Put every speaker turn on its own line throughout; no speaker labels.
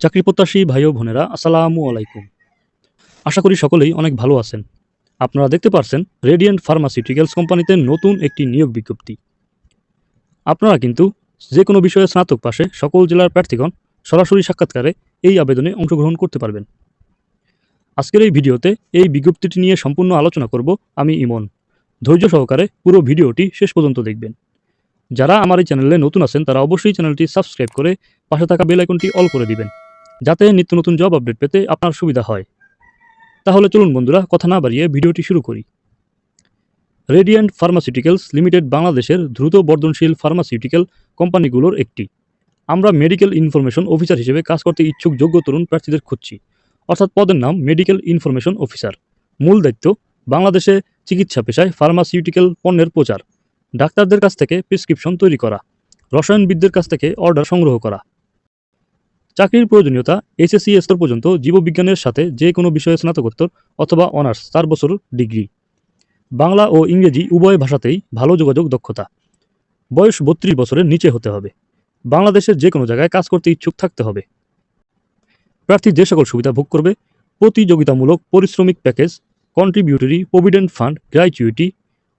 চাকরি প্রত্যাশী ভাই ও বোনেরা, আসসালামু আলাইকুম। আশা করি সকলেই অনেক ভালো আছেন। আপনারা দেখতে পারছেন রেডিয়েন্ট ফার্মাসিউটিক্যালস কোম্পানিতে নতুন একটি নিয়োগ বিজ্ঞপ্তি। আপনারা কিন্তু যে কোনো বিষয়ে স্নাতক পাশে সকল জেলার প্রার্থীগণ সরাসরি সাক্ষাৎকারে এই আবেদনে অংশগ্রহণ করতে পারবেন। আজকের এই ভিডিওতে এই বিজ্ঞপ্তিটি নিয়ে সম্পূর্ণ আলোচনা করব আমি ইমন। ধৈর্য সহকারে পুরো ভিডিওটি শেষ পর্যন্ত দেখবেন। যারা আমার এই চ্যানেলে নতুন আছেন, তারা অবশ্যই চ্যানেলটি সাবস্ক্রাইব করে পাশে থাকা বেল আইকনটি অল করে দিবেন। যাতে নিত্য নতুন জব আপডেট পেতে আপনার সুবিধা হয়। তাহলে চলুন বন্ধুরা, কথা না বাড়িয়ে ভিডিওটি শুরু করি। রেডিয়েন্ট ফার্মাসিউটিক্যালস লিমিটেড বাংলাদেশের দ্রুত বর্ধনশীল ফার্মাসিউটিক্যাল কোম্পানিগুলোর একটি। আমরা মেডিকেল ইনফরমেশন অফিসার হিসেবে কাজ করতে ইচ্ছুক যোগ্য তরুণ প্রার্থীদের খুঁজছি। অর্থাৎ পদের নাম মেডিকেল ইনফরমেশন অফিসার মূল দায়িত্ব বাংলাদেশে চিকিৎসা পেশায় ফার্মাসিউটিক্যাল পণ্যের প্রচার। ডাক্তারদের কাছ থেকে প্রেসক্রিপশন তৈরি করা। রসায়নবিদদের কাছ থেকে অর্ডার সংগ্রহ করা। চাকরির প্রয়োজনীয়তা এসএসসি স্তর পর্যন্ত জীববিজ্ঞানের সাথে যে কোনো বিষয়ে স্নাতকোত্তর অথবা অনার্স, চার বছর ডিগ্রি। বাংলা ও ইংরেজি উভয় ভাষাতেই ভালো যোগাযোগ দক্ষতা। বয়স বত্রিশ বছরের নিচে হতে হবে। বাংলাদেশের যে কোনো জায়গায় কাজ করতে ইচ্ছুক থাকতে হবে। প্রার্থী যে সকল সুবিধা ভোগ করবে, প্রতিযোগিতামূলক পরিশ্রমিক package contributory provident fund gratuity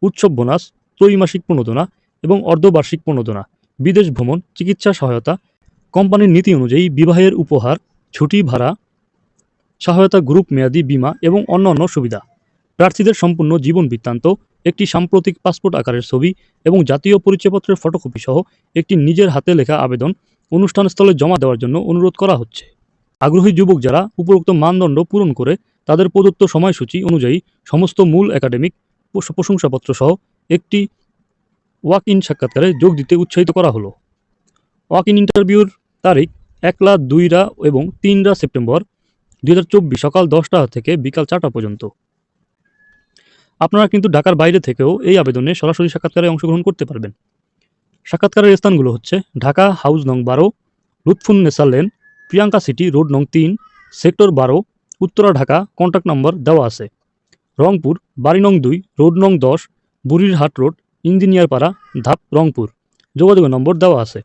উৎসব বোনাস ত্রৈমাসিক প্রণোদনা এবং অর্ধবার্ষিক প্রণোদনা, বিদেশ ভ্রমণ, চিকিৎসা সহায়তা কোম্পানির নীতি অনুযায়ী বিবাহের উপহার, ছুটি ভাড়া, সহায়তা গ্রুপ মেয়াদি বীমা এবং অন্যান্য সুবিধা। প্রার্থীদের সম্পূর্ণ জীবন বৃত্তান্ত, একটি সাম্প্রতিক পাসপোর্ট আকারের ছবি এবং জাতীয় পরিচয়পত্রের ফটোকপি সহ একটি নিজের হাতে লেখা আবেদন অনুষ্ঠানস্থলে জমা দেওয়ার জন্য অনুরোধ করা হচ্ছে। আগ্রহী যুবক যারা উপরোক্ত মানদণ্ড পূরণ করে, তাদের প্রদত্ত সময়সূচি অনুযায়ী সমস্ত মূল একাডেমিক প্রশংসাপত্র সহ একটি ওয়াক ইন সাক্ষাৎকারে যোগ দিতে উৎসাহিত করা হলো। ওয়াক ইন ইন্টারভিউর তারিখ একলা, দুইরা এবং তিনরা সেপ্টেম্বর দু হাজার চব্বিশ সকাল দশটা থেকে বিকাল চারটা পর্যন্ত। আপনারা কিন্তু ঢাকার বাইরে থেকেও এই আবেদনে সরাসরি সাক্ষাৎকারে অংশগ্রহণ করতে পারবেন। সাক্ষাৎকারের স্থানগুলো হচ্ছে ঢাকা হাউস নং বারো, লুৎফুন নেসার লেন, প্রিয়াঙ্কা সিটি রোড নং তিন, সেক্টর বারো, উত্তরা ঢাকা কন্ট্যাক্ট নম্বর দেওয়া আছে। রংপুর, বাড়ি নং দুই, রোড নং দশ, বুড়িরহাট রোড, ইঞ্জিনিয়ারপাড়া, ধাপ রংপুর। যোগাযোগের নম্বর দেওয়া আছে।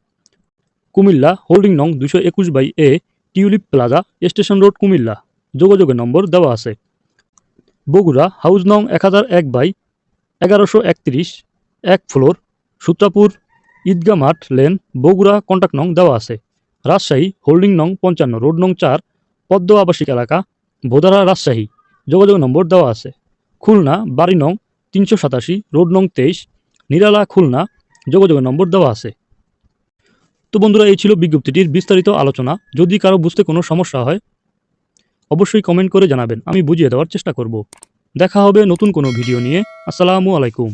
কুমিল্লা হোল্ডিং নং দুশো একুশ by A tulip plaza station road Comilla. যোগাযোগের নম্বর দেওয়া আছে। বগুড়া হাউস নং এক হাজার এক বাই এগারোশো একত্রিশ, এক ফ্লোর, সূত্রাপুর ঈদগা মাঠ লেন বগুড়া কন্ট্যাক্ট নং দেওয়া আছে। রাজশাহী হোল্ডিং নং পঞ্চান্ন রোড নং চার, পদ্ম আবাসিক এলাকা বোদারা রাজশাহী। যোগাযোগ নম্বর দেওয়া আছে। খুলনা, বাড়ি নং তিনশো সাতাশি রোড নং তেইশ, নিরালা, খুলনা। যোগাযোগের নম্বর দেওয়া আছে। তো বন্ধুরা, এই ছিল বিজ্ঞপ্তিটির বিস্তারিত আলোচনা। যদি কারও বুঝতে কোনো সমস্যা হয়, অবশ্যই কমেন্ট করে জানাবেন। আমি বুঝিয়ে দেওয়ার চেষ্টা করব। দেখা হবে নতুন কোনো ভিডিও নিয়ে। আসসালামু আলাইকুম।